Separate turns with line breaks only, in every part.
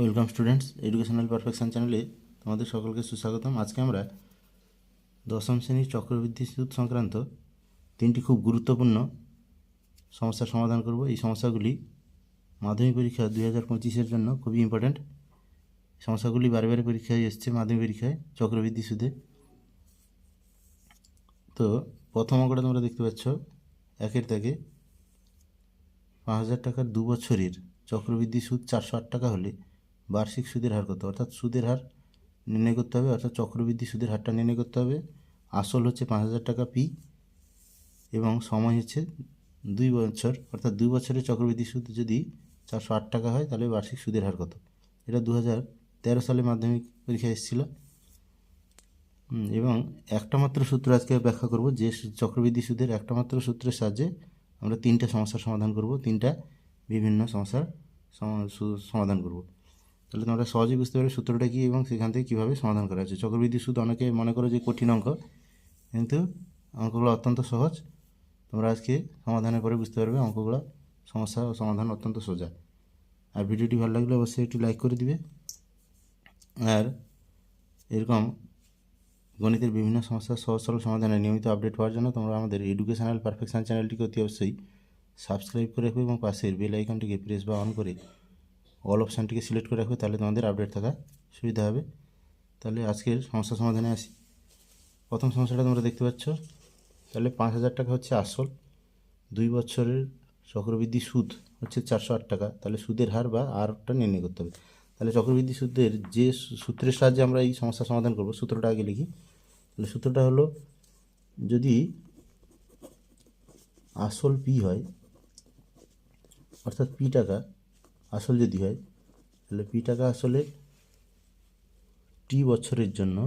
Welcome students educational perfection চ্যানেলে তোমাদের সকলকে সুস্বাগতম। আজকে আমরা দশম শ্রেণির চক্রবৃদ্ধি সুদ সংক্রান্ত তিনটি খুব গুরুত্বপূর্ণ সমস্যার সমাধান করব। এই সমস্যাগুলি মাধ্যমিক পরীক্ষা দুই হাজার পঁচিশের জন্য খুবই ইম্পর্ট্যান্ট সমস্যাগুলি বারে বারে পরীক্ষায় এসছে মাধ্যমিক পরীক্ষায় চক্রবৃদ্ধি সুদে। তো প্রথম অঙ্কটা তোমরা দেখতে পাচ্ছ, একের দাগে পাঁচ হাজার টাকার দু বছরের চক্রবৃদ্ধি সুদ চারশো আট টাকা হলে বার্ষিক সুদের হার কত অর্থাৎ সুদের হার নির্ণয় করতে হবে, অর্থাৎ চক্রবৃদ্ধি সুদের হারটা নির্ণয় করতে হবে। আসল হচ্ছে পাঁচ হাজার টাকা পি এবং সময় হচ্ছে দুই বছর। অর্থাৎ দুই বছরের চক্রবৃদ্ধি সুদ যদি চারশো আট টাকা হয়, তাহলে বার্ষিক সুদের হার কত? এটা দু হাজার তেরো সালে মাধ্যমিক পরীক্ষায় এসেছিল। এবং একটা মাত্র সূত্র আজকে ব্যাখ্যা করব, যে চক্রবৃদ্ধি সুদের একটা মাত্র সূত্রের সাহায্যে আমরা তিনটা সমস্যার সমাধান করব, তিনটা বিভিন্ন সমস্যার সমাধান করব। তাহলে তোমরা সহজেই বুঝতে পারবে সূত্রটা কী এবং সেখান থেকে কীভাবে সমাধান করা হচ্ছে চক্রবৃদ্ধি সুদ অনেকে মনে করো যে কঠিন অঙ্ক, কিন্তু অঙ্কগুলো অত্যন্ত সহজ। তোমরা আজকে সমাধানের পরে বুঝতে পারবে অঙ্কগুলো সমস্যা ও সমাধান অত্যন্ত সোজা। আর ভিডিওটি ভালো লাগলে অবশ্যই একটু লাইক করে দিবে। আর এরকম গণিতের বিভিন্ন সমস্যার সহজ সরল সমাধানের নিয়মিত আপডেট পাওয়ার জন্য তোমরা আমাদের এডুকেশনাল পারফেকশন চ্যানেলটিকে অতি অবশ্যই সাবস্ক্রাইব করে রাখবে এবং পাশের বেল আইকনটিকে প্রেস বা অন করে অল অপশানটিকে সিলেক্ট করে রাখবে, তাহলে তোমাদের আপডেট থাকা সুবিধা হবে। তাহলে আজকের সমস্যা সমাধানে আসি। প্রথম সমস্যাটা তোমরা দেখতে পাচ্ছ, তাহলে পাঁচ হাজার টাকা হচ্ছে আসল, দুই বছরের চক্রবৃদ্ধি সুদ হচ্ছে চারশো আট টাকা। তাহলে সুদের হার বা আরটা নির্ণয় করতে হবে। তাহলে চক্রবৃদ্ধি সুদের যে সূত্রের সাহায্যে আমরা এই সমস্যার সমাধান করব, সূত্রটা আগে লিখি। তাহলে সূত্রটা হলো, যদি আসল পি হয়, অর্থাৎ পি টাকা আসল যদি হয়, তাহলে পি টাকা আসলে টি বছরের জন্য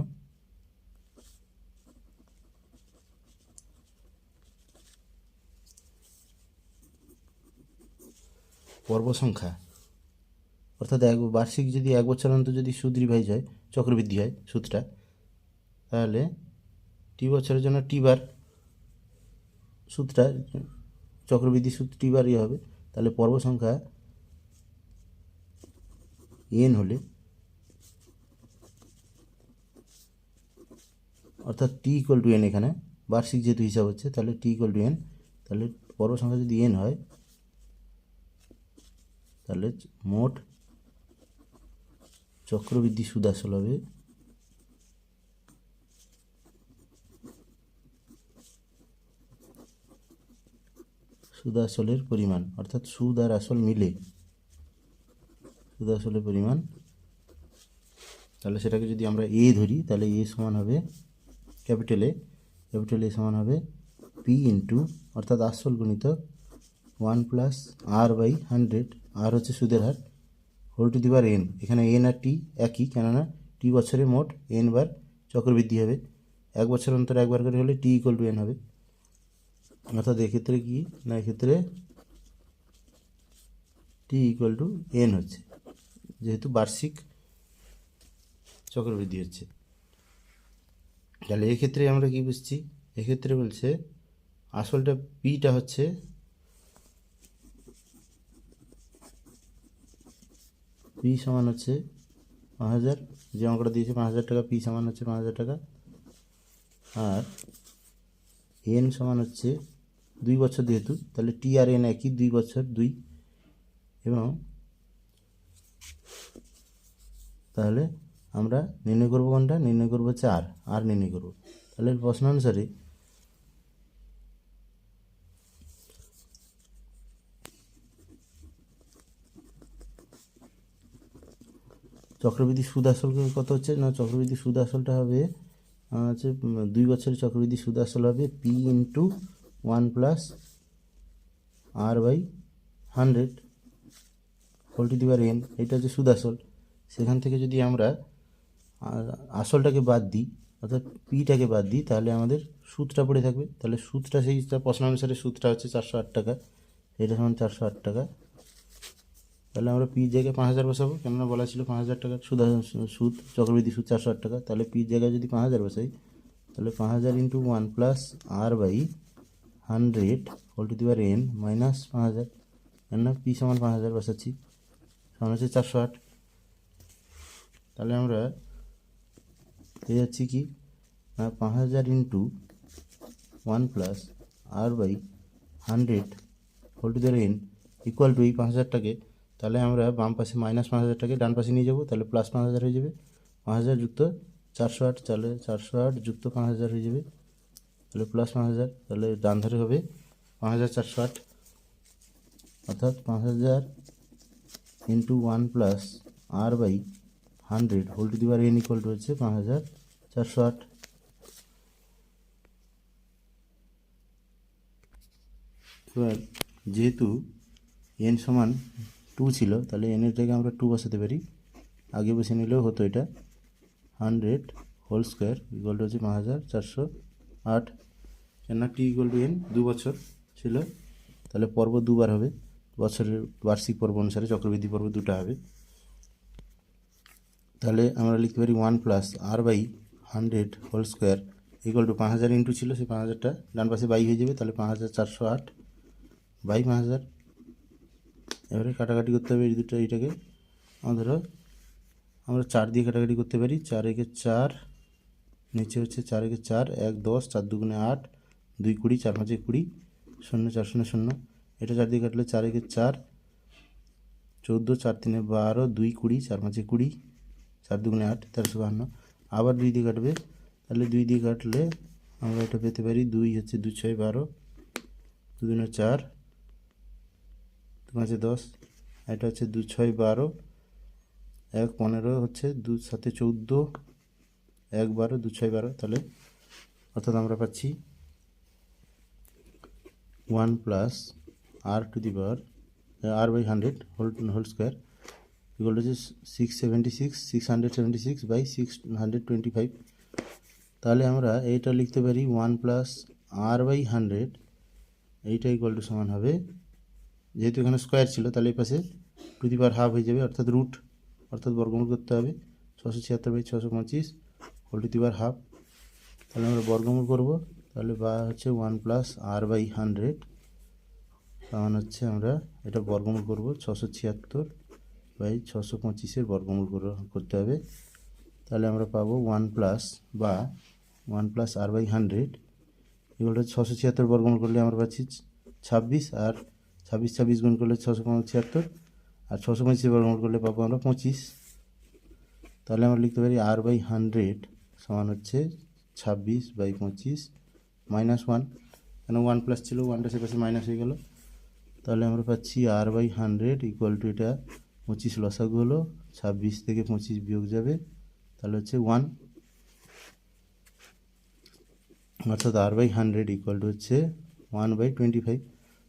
পর্ব সংখ্যা। অর্থাৎ এক বার্ষিক যদি এক বছর অন্তর যদি সুদ রিভাইজ হয় চক্রবৃদ্ধি হয় সুদটা, তাহলে টি বছরের জন্য টি বার সুদটা, চক্রবৃদ্ধি সুদ টি বার ইয়ে হবে, তাহলে পর্ব সংখ্যা এন হলে, অর্থাৎ টি ইকুয়াল টু এন এখানে, বার্ষিক যেহেতু হিসাব হচ্ছে, তাহলে টি ইকুয়াল টু এন তাহলে পর্ব সংখ্যা যদি এন হয়, তাহলে মোট চক্রবৃদ্ধি সুদ আসল হবে সুদ আসলের পরিমাণ, অর্থাৎ সুদ আর আসল মিলে। সুদ আসলের পরিমাণ। তাহলে সেটাকে যদি আমরা এ ধরি, তাহলে এ সমান হবে ক্যাপিটাল এ ক্যাপিটাল এ সমান হবে পি ইন্টু অর্থাৎ আসল গণিত one plus R by hundred R হচ্ছে সুদের হার whole to the power N এখানে এন আর টি একই, কেননা টি বছরে মোট এন বার চক্রবৃদ্ধি হবে। এক বছর অন্তর একবার করে হলে টি ইকুয়াল টু এন হবে। অর্থাৎ এক্ষেত্রে কি? না, এক্ষেত্রে টি ইকুয়াল টু এন হচ্ছে। যেহেতু বার্ষিক চক্রবৃদ্ধি হচ্ছে। তাহলে এক্ষেত্রে আমরা কি বুঝছি? এক্ষেত্রে বলছে, আসলটা পিটা হচ্ছে পি সমান হচ্ছে পাঁচ হাজার, যে অঙ্কটা দিয়েছে পাঁচ হাজার টাকা পি সমান হচ্ছে পাঁচ হাজার টাকা। আর এন সমান হচ্ছে দুই বছর যেহেতু, তাহলে টি আর এন একই, দুই বছর দুই। এবং তাহলে আমরা নির্ণয় করব কোনটা? নির্ণয় করব হচ্ছে আর আর নির্ণয় করব। তাহলে প্রশ্ন অনুসারে চক্রবৃদ্ধি সুদ আসল কত হচ্ছে? না, চক্রবৃদ্ধি সুদ আসলটা হবে হচ্ছে দুই বছরের চক্রবৃদ্ধি সুদ আসল হবে P into one plus R by hundred whole to the power N এটা হচ্ছে সুদ আসল সেখান থেকে যদি আমরা আসলটাকে বাদ দিই, অর্থাৎ পিটাকে বাদ দিই, তাহলে আমাদের সুদটা পড়ে থাকবে। তাহলে সুদটা সেই প্রশ্ন অনুসারে সুদটা হচ্ছে চারশো আট টাকা। এটা সমান চারশো আট টাকা। তাহলে আমরা পির জায়গায় পাঁচ হাজার বসাবো, কেননা বলা ছিল পাঁচ হাজার টাকা সুদ সুদ, চক্রবৃদ্ধি সুদ চারশো আট টাকা। তাহলে পির জায়গায় যদি পাঁচ হাজার বসাই, তাহলে পাঁচ হাজার into one plus R by hundred whole to the power N minus পাঁচ হাজার। কেননা পি সমান পাঁচ হাজার বসাচ্ছি। সমান হচ্ছে চারশো আট। তাহলে আমরা পেয়ে যাচ্ছি কি? না, পাঁচ হাজার into one plus R by hundred whole to the N equal to এই পাঁচ হাজারটাকে, তাহলে আমরা বাম পাশে মাইনাস পাঁচ হাজারটাকে ডান পাশে নিয়ে যাব, তাহলে প্লাস পাঁচ হাজার হয়ে যাবে। পাঁচ হাজার যুক্ত চারশো আট, তাহলে চারশো আট যুক্ত পাঁচ হাজার হয়ে যাবে। তাহলে প্লাস পাঁচ হাজার, তাহলে ডান ধারে হবে পাঁচ হাজার চারশো আট। অর্থাৎ পাঁচ হাজার into one plus R by hundred whole to the power N equal to হচ্ছে পাঁচ হাজার চারশো আট এবার যেহেতু এন সমান টু ছিল, তাহলে এনের জায়গায় আমরা টু বসাতে পারি। আগে বসে নিলেও হতো এটা। Hundred whole square equal to হচ্ছে পাঁচ হাজার চারশো আট কেননা টি ইকুয়াল টু এন দু বছর ছিল। তাহলে পর্ব দুবার হবে। বছরের বার্ষিক পর্ব অনুসারে চক্রবৃদ্ধি পর্ব দুটো হবে। তাহলে আমরা লিখতে পারি one plus R by hundred whole square equal to পাঁচ হাজার ইন্টু ছিল, সেই পাঁচ হাজারটা ডান পাশে বাই হয়ে যাবে, তাহলে পাঁচ হাজার চারশো আট বাই পাঁচ হাজার। এবারে কাটাকাটি করতে হবে এই দুটো এইটাকে। আমরা ধরো আমরা চার দিয়ে কাটাকাটি করতে পারি, চার একে চার, নিচে হচ্ছে চার একে চার, এক দশ, চার দুগুণে আট, দুই কুড়ি, চার পাঁচে কুড়ি, শূন্য, চার শূন্য শূন্য। এটা চার দিয়ে কাটলে চার একে চার, চৌদ্দো, চার তিনে বারো, দুই কুড়ি, চার পাঁচে কুড়ি, চার দুগুণে আট, তেরোশো বাহান্ন। আবার দুই দিয়ে কাটবে, তাহলে দুই দিয়ে কাটলে আমরা এটা পেতে পারি দুই হচ্ছে দু ছয় বারো দুদিনে চার দু পাঁচে দশ, এটা হচ্ছে দু ছয় বারো, এক পনেরো হচ্ছে দু সাতে চৌদ্দো, এক বারো দু ছয় বারো, তাহলে অর্থাৎ আমরা পাচ্ছি one plus R to the power R by hundred whole whole square equal হচ্ছে six seventy six six hundred seventy six by six hundred twenty five তাহলে আমরা এইটা লিখতে পারি one plus R by hundred এইটা ইকুয়াল টু সমান হবে, যেহেতু এখানে স্কোয়ার ছিল, তাহলে এই পাশে টু দি পাওয়ার হাফ হয়ে যাবে, অর্থাৎ রুট অর্থাৎ বর্গমূল করতে হবে, ছশো ছিয়াত্তর বাই ছশো পঁচিশ whole to the power half তাহলে আমরা বর্গমূল করব, তাহলে বা হচ্ছে one plus R by hundred সমান হচ্ছে আমরা এটা বর্গমূল করব। ছশো ছিয়াত্তর বাই ছশো পঁচিশের বর্গমূল কর- করতে হবে। তাহলে আমরা পাবো ওয়ান প্লাস বা one plus R by hundred এগুলো ছশো ছিয়াত্তর বর্গমূল করলে আমরা পাচ্ছি ছাব্বিশ আর ছাব্বিশ ছাব্বিশ গুণ করলে ছশো ছিয়াত্তর আর ছশো পঁচিশ বর্গমূল করলে পাবো আমরা পঁচিশ। তাহলে আমরা লিখতে পারি আর বাই হান্ড্রেড সমান হচ্ছে ছাব্বিশ বাই পঁচিশ মাইনাস ওয়ান। কেন ওয়ান প্লাস ছিল? ওয়ানটা সে পাশে মাইনাস হয়ে গেল। তাহলে আমরা পাচ্ছি R by hundred equal to এটা পঁচিশ লসাগু হলো, ছাব্বিশ থেকে পঁচিশ বিয়োগ যাবে, তাহলে হচ্ছে ওয়ান অর্থাৎ R by hundred equal to হচ্ছে ওয়ান বাই টোয়েন্টি ফাইভ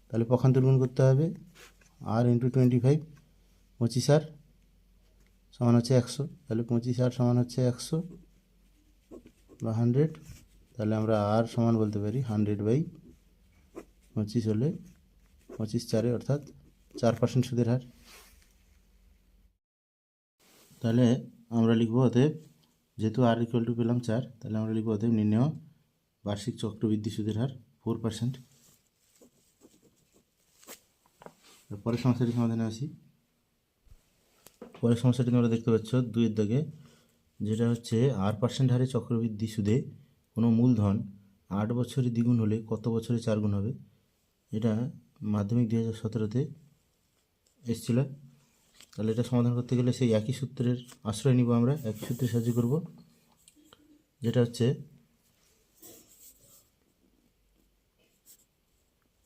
তাহলে পক্ষান্তর গুণ করতে হবে? আর ইন্টু টোয়েন্টি ফাইভ পঁচিশ আর সমান হচ্ছে একশো। তাহলে পঁচিশ আর সমান হচ্ছে একশো বা হান্ড্রেড তাহলে আমরা আর সমান বলতে পারি হান্ড্রেড বাই পঁচিশ হলে পঁচিশ চারে, অর্থাৎ চার পার্সেন্ট সুদের হার। তাহলে আমরা লিখব অতএব, যেহেতু আর ইকুয়াল টু পেলাম চার, তাহলে আমরা লিখব অতএব নির্ণয় বার্ষিক চক্রবৃদ্ধি সুদের হার ফোর পার্সেন্ট পরের সমস্যাটি সমাধানে আসি। পরের সমস্যাটি তোমরা দেখতে পাচ্ছ দুইয়ের দাগে, যেটা হচ্ছে আর পার্সেন্ট হারে চক্রবৃদ্ধি সুদে কোনো মূলধন আট বছরে দ্বিগুণ হলে কত বছরে চার গুণ হবে? এটা মাধ্যমিক দুই হাজার সতেরোতে এসেছিল। তাহলে এটা সমাধান করতে গেলে সেই একই সূত্রের আশ্রয় নিব আমরা, একই সূত্রে সাহায্য করব। যেটা হচ্ছে,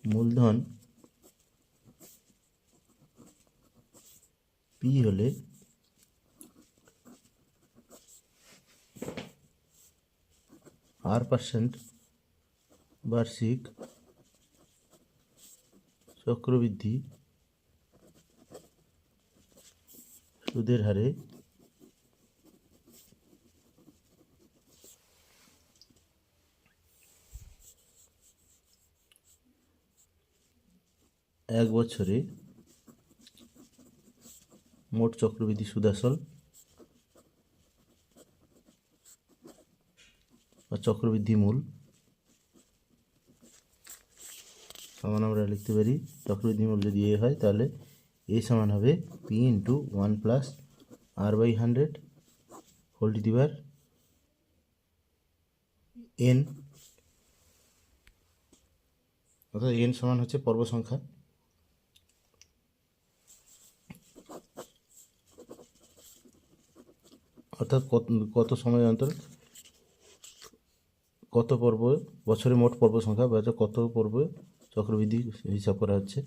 মূলধন পি হলে আর পার্সেন্ট বার্ষিক চক্রবৃদ্ধি সুদের হারে এক বছরে মোট চক্রবৃদ্ধি সুদ আসল বা চক্রবৃদ্ধি মূল সমান আমরা লিখতে পারি চক্রবৃদ্ধি মূল যদি এ হয়, তাহলে এ সমান হবে P into one plus R by hundred whole to the power N. অর্থাৎ এন সমান হচ্ছে পর্ব সংখ্যা। অর্থাৎ কত কত সময় অন্তর? কত পর্ব? বছরে মোট পর্ব সংখ্যা বা কত পর্ব? চক্রবৃদ্ধি হিসাব করা হচ্ছে।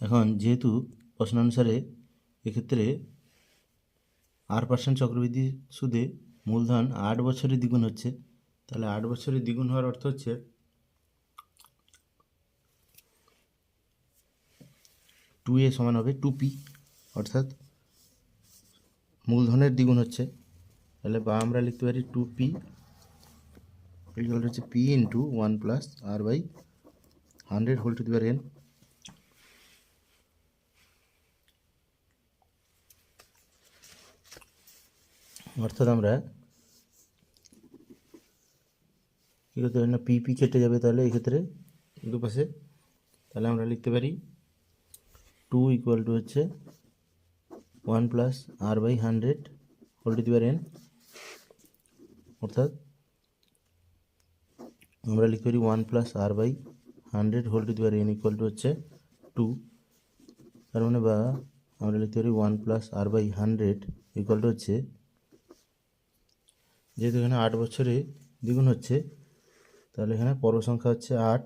এখন যেহেতু প্রশ্নানুসারে এক্ষেত্রে আট পার্সেন্ট চক্রবৃদ্ধি সুদে মূলধন আট বছরে দ্বিগুণ হচ্ছে, তাহলে আট বছরে দ্বিগুণ হওয়ার অর্থ হচ্ছে টু এ সমান হবে টু পি অর্থাৎ মূলধনের দ্বিগুণ হচ্ছে। তাহলে বা আমরা লিখতে পারি টু পি ইকুয়াল হচ্ছে P into one plus R by hundred whole to the power N অর্থাৎ আমরা কী করতে পারি না পি পি কেটে যাবে তাহলে এক্ষেত্রে দুপাশে। তাহলে আমরা লিখতে পারি টু ইকুয়াল টু হচ্ছে one plus R by hundred whole to the power N অর্থাৎ আমরা লিখতে পারি one plus R by hundred whole to the power N equal to হচ্ছে টু তার মানে বা আমরা লিখতে পারি one plus R by hundred equal to হচ্ছে, যেহেতু এখানে আট বছরে দ্বিগুণ হচ্ছে, তাহলে এখানে পর্ব সংখ্যা হচ্ছে আট।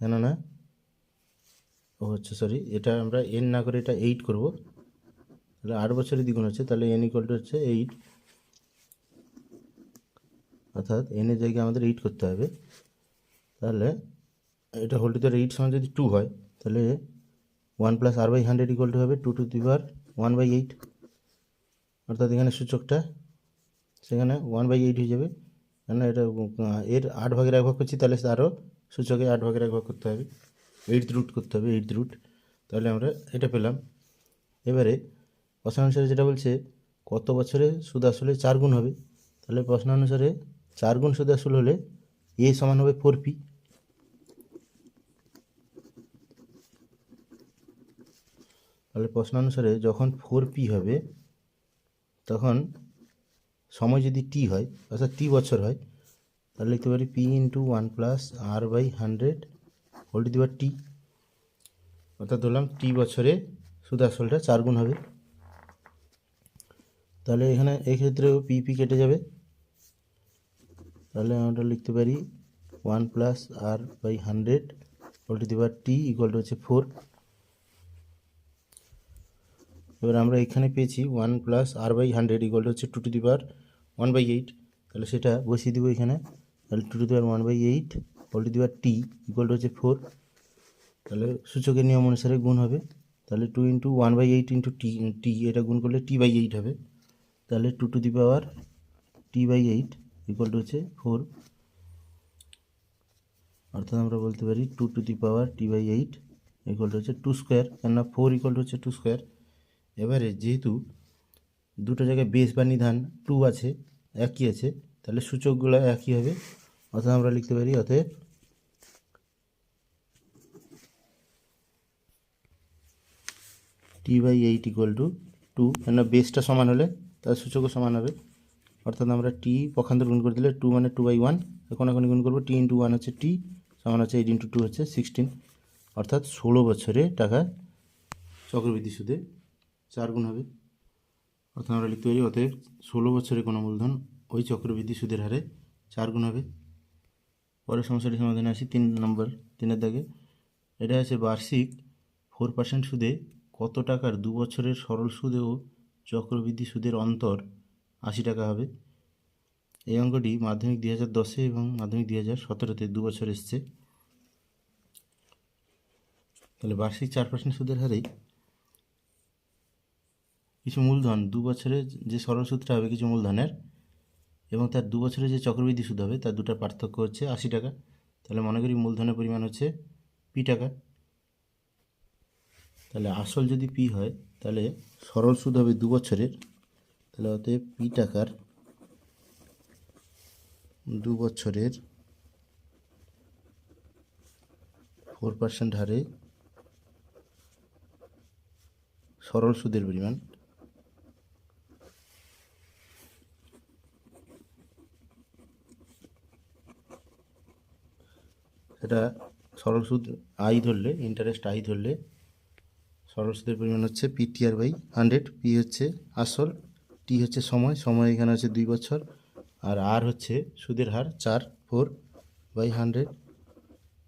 কেন না ও হচ্ছে সরি এটা আমরা এন না করে এটা এইট করব। তাহলে আট বছরে দ্বিগুণ হচ্ছে, তাহলে এন ইকুয়াল টু হচ্ছে এইট অর্থাৎ এনের জায়গায় আমাদের এইট করতে হবে। তাহলে এটা হোল টু এইট সমান যদি টু হয়, তাহলে one plus R by hundred equal to হবে two to the power one by eight অর্থাৎ এখানে সূচকটা সেখানে ওয়ান বাই এইট হয়ে যাবে। কেন এটা এর আট ভাগের এক ভাগ করছি, তাহলে আরও সূচকে আট ভাগের এক ভাগ করতে হবে। এইট রুট করতে হবে এইট রুট তাহলে আমরা এটা পেলাম। এবারে প্রশ্ন অনুসারে যেটা বলছে, কত বছরে সুদ আসলে চার গুণ হবে? তাহলে প্রশ্ন অনুসারে চার গুণ সুদ আসল হলে এ সমান হবে ফোর পি তাহলে প্রশ্ন অনুসারে যখন ফোর পি হবে, তখন সময় যদি টি হয়, অর্থাৎ টি বছর হয়, তাহলে লিখতে পারি P into one plus R by hundred whole to the power T অর্থাৎ ধরলাম টি বছরে সুদ আসলটা চার গুণ হবে। তাহলে এখানে এই ক্ষেত্রেও পি পি কেটে যাবে। তাহলে আমরা লিখতে পারি one plus R by hundred whole to the power T equal to হচ্ছে ফোর এবার আমরা এখানে পেয়েছি one plus R by hundred equal to হচ্ছে two to the power one by eight তাহলে সেটা বসিয়ে দিব এখানে। তাহলে two to the power one by eight whole to the power T equal to হচ্ছে ফোর তাহলে সূচকের নিয়ম অনুসারে গুণ হবে। তাহলে two into one by eight into T T এটা গুণ করলে টি বাই এইট হবে। তাহলে two to the power T by eight equal to হচ্ছে ফোর অর্থাৎ আমরা বলতে পারি two to the power T by eight equal to হচ্ছে টু স্কোয়ার কেননা ফোর ইকুয়াল টু হচ্ছে টু স্কোয়ার এবারে যেহেতু দুটো জায়গায় বেস বা নিধান টু আছে, একই আছে, তাহলে সূচকগুলো একই হবে। অর্থাৎ আমরা লিখতে পারি অতএব T by eight equal to two কেননা বেসটা সমান হলে তার সূচকও সমান হবে। অর্থাৎ আমরা টি পক্ষান্তর গুণ করে দিলে টু মানে টু বাই ওয়ান এখন এখন গুণ করব টি ইন্টু ওয়ান হচ্ছে টি সমান হচ্ছে এইট ইন্টু টু হচ্ছে সিক্সটিন অর্থাৎ ষোলো বছরে টাকা চক্রবৃদ্ধি সুদে চার গুণ হবে। অর্থাৎ আমরা লিখতে পারি অতএব ষোলো বছরে কোনো মূলধন ওই চক্রবৃদ্ধি সুদের হারে চার গুণ হবে। পরের সমস্যাটি সমাধানে আসি, তিন নম্বর, তিনের দাগে। এটা আছে বার্ষিক ফোর পার্সেন্ট সুদে কত টাকার দু বছরের সরল সুদেও চক্রবৃদ্ধি সুদের অন্তর আশি টাকা হবে। এই অঙ্কটি মাধ্যমিক দুই হাজার দশে এবং মাধ্যমিক দুই হাজার সতেরোতে দু বছর এসছে। তাহলে বার্ষিক চার পার্সেন্ট সুদের হারেই কিছু মূলধন দু বছরে যে সরল সুদটা হবে কিছু মূলধনের এবং তার দু বছরে যে চক্রবৃদ্ধি সুদ হবে তার দুটার পার্থক্য হচ্ছে আশি টাকা। তাহলে মনে করি মূলধনের পরিমাণ হচ্ছে পি টাকা। তাহলে আসল যদি পি হয়, তাহলে সরল সুদ হবে দু বছরের তাহলে পি টাকার দু বছরের। ফোর পার্সেন্ট হারে সরল সুদের পরিমাণ। সেটা সরল সুদ আই ধরলে ইন্টারেস্ট আই ধরলে সরল সুদের পরিমাণ হচ্ছে P T R by hundred P হচ্ছে আসল টি হচ্ছে সময় সময় এখানে আছে দুই বছর, আর আর হচ্ছে সুদের হার চার, ফোর বাই হান্ড্রেড।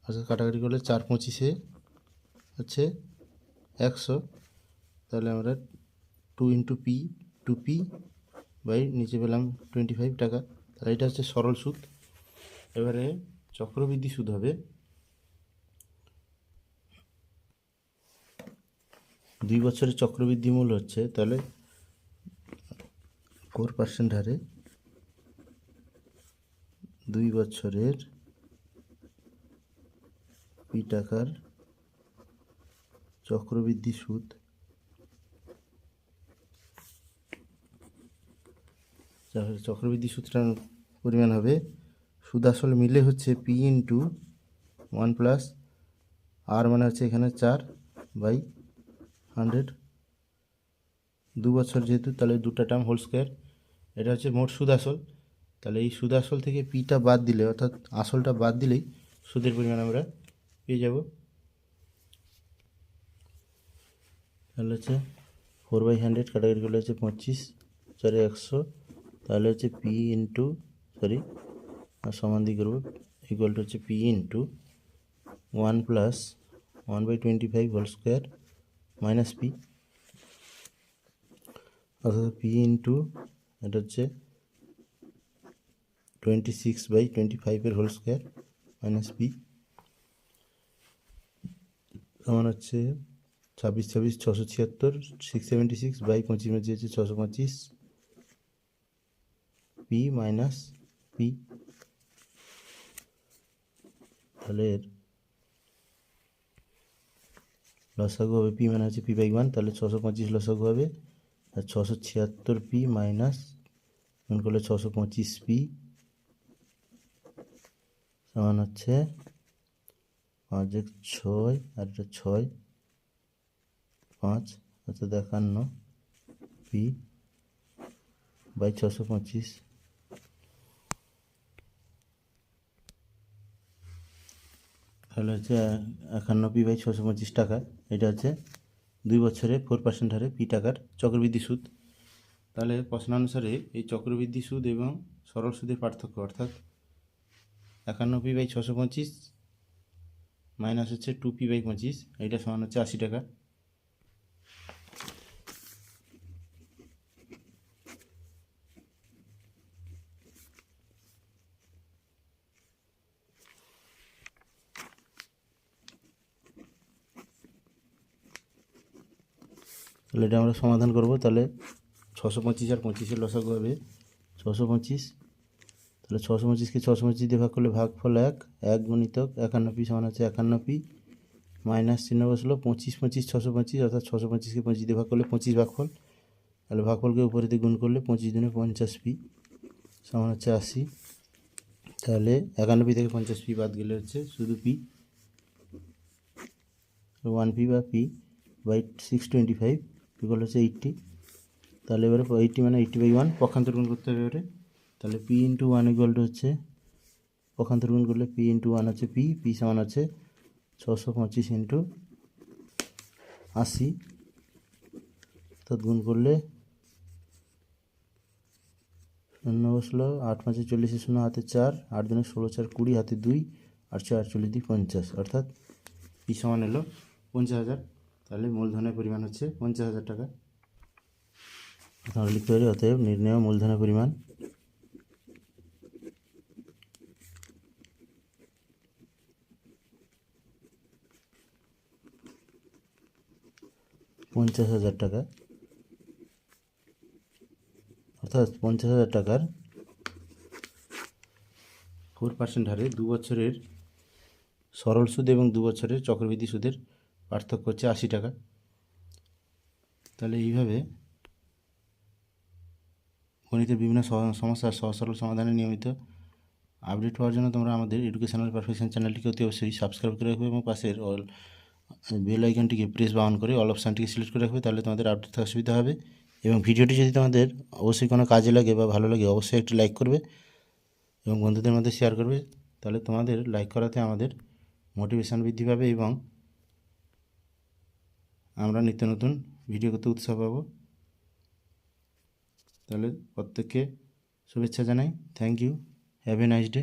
আচ্ছা কাটাকাটি করলে চার পঁচিশে হচ্ছে একশো। তাহলে আমরা two into P, two P by নিচে পেলাম টোয়েন্টি ফাইভ টাকা। তাহলে এটা হচ্ছে সরল সুদ। এবারে চক্রবৃদ্ধি সুদ হবে। দুই বছরের চক্রবৃদ্ধি মূল্য হচ্ছে, তাহলে ফোর পার্সেন্ট হারে দুই বছরের পি টাকার চক্রবৃদ্ধি সুদ চক্রবৃদ্ধি সুদটার পরিমাণ হবে সুদ আসল মিলে হচ্ছে P into one plus R মানে হচ্ছে এখানে চার বাই হান্ড্রেড দু বছর যেহেতু তাহলে দুটা টার্ম হোল স্কোয়ার এটা হচ্ছে মোট সুদ আসল তাহলে এই সুদ আসল থেকে পিটা বাদ দিলে, অর্থাৎ আসলটা বাদ দিলেই সুদের পরিমাণ আমরা পেয়ে যাব। তাহলে হচ্ছে ফোর বাই হান্ড্রেড কাটাকাটি করলে হচ্ছে পঁচিশ, চারে একশো। তাহলে হচ্ছে পি ইন্টু সরি সমান দিয়ে করব ইকুয়াল টু হচ্ছে P into one plus one by twenty five whole square minus P অর্থাৎ পি ইন্টু এটা হচ্ছে টোয়েন্টি সিক্স বাই টোয়েন্টি ফাইভের হোল স্কোয়ার মাইনাস পি সমান হচ্ছে ছাব্বিশ ছাব্বিশ, ছশো ছিয়াত্তর সিক্স সেভেন্টি সিক্স বাই পঁচিশ পঁচিশ হচ্ছে ছশো পঁচিশ। পি মাইনাস পি তাহলে লসাগু হবে পি মানে হচ্ছে পি বাই ওয়ান তাহলে ছশো পঁচিশ লসাগু হবে। ছশো ছিয়াত্তর পি মাইনাস গুণ করলে ছশো পঁচিশ পি সমান হচ্ছে পাঁচ এক ছয়, আর এটা ছয়, পাঁচ অর্থাৎ একান্ন পি বাই ছশো পঁচিশ। তাহলে হচ্ছে একান্ন পি বাই ছশো পঁচিশ টাকা, এটা হচ্ছে দুই বছরে ফোর পার্সেন্ট হারে পি টাকার চক্রবৃদ্ধি সুদ। তাহলে প্রশ্নানুসারে এই চক্রবৃদ্ধি সুদ এবং সরল সুদের পার্থক্য অর্থাৎ একান্ন পি বাই ছশো পঁচিশ মাইনাস হচ্ছে টু পি বাই পঁচিশ এইটা সমান হচ্ছে আশি টাকা। তাহলে এটা আমরা সমাধান করব, তাহলে ছশো পঁচিশ আর পঁচিশের লসাগু হবে ছশো পঁচিশ। তাহলে ছশো পঁচিশকে ছশো পঁচিশ দিয়ে ভাগ করলে ভাগফল এক এক গণিতক একান্ন পি সমান হচ্ছে একান্ন পি মাইনাস চিহ্ন বসল পঁচিশ পঁচিশ ছশো পঁচিশ, অর্থাৎ ছশো পঁচিশকে পঁচিশ দিয়ে ভাগ করলে পঁচিশ ভাগফল। তাহলে ভাগফলকে উপরে দিয়ে গুণ করলে পঁচিশ দিনে পঞ্চাশ পি সমান হচ্ছে আশি। তাহলে একান্ন পি থেকে পঞ্চাশ পি বাদ গেলে হচ্ছে শুধু পি। ওয়ান পি বা P by six twenty five. Equal হচ্ছে এইটটি তাহলে এবারে এইটটি মানে এইটটি বাই ওয়ান পক্ষান্তর গুণ করতে হবে এবারে। তাহলে P into one equal to হচ্ছে, পক্ষান্তর গুণ করলে পি ইন্টু ওয়ান হচ্ছে পি পি সমান হচ্ছে ছশো পঁচিশ ইন্টু আশি। অর্থাৎ গুণ করলে শূন্য বসল, আট পাঁচে চল্লিশে শূন্য, হাতে চার, আট দিনে ষোলো, চার কুড়ি, হাতে দুই ছয় আটচল্লিশ দুই পঞ্চাশ। অর্থাৎ পি সমান এলো পঞ্চাশ হাজার। তাহলে মূলধনের পরিমাণ হচ্ছে পঞ্চাশ হাজার টাকা। আমরা লিখতে পারি, অতএব নির্ণয় মূলধনের পরিমাণ পঞ্চাশ হাজার টাকা। অর্থাৎ পঞ্চাশ হাজার টাকার ফোর পার্সেন্ট হারে দু বছরের সরল সুদ এবং দু বছরের চক্রবৃদ্ধি সুদের পার্থক্য হচ্ছে আশি টাকা। তাহলে এইভাবে গণিতের বিভিন্ন সমস্যার সহজ সরল সমাধানে নিয়মিত আপডেট হওয়ার জন্য তোমরা আমাদের এডুকেশনাল পারফেকশন চ্যানেলটিকে অতি অবশ্যই সাবস্ক্রাইব করে রাখবে এবং পাশের অল বেল আইকনটিকে প্রেস বা অন করে অল অপশানটিকে সিলেক্ট করে রাখবে, তাহলে তোমাদের আপডেট থাকার সুবিধা হবে। এবং ভিডিওটি যদি তোমাদের অবশ্যই কোনো কাজে লাগে বা ভালো লাগে, অবশ্যই একটি লাইক করবে এবং বন্ধুদের মধ্যে শেয়ার করবে, তাহলে তোমাদের লাইক করাতে আমাদের মোটিভেশান বৃদ্ধি পাবে এবং আমরা নিত্য নতুন ভিডিও করতে উৎসাহ পাব। তাহলে প্রত্যেককে শুভেচ্ছা জানাই। Thank you have a nice day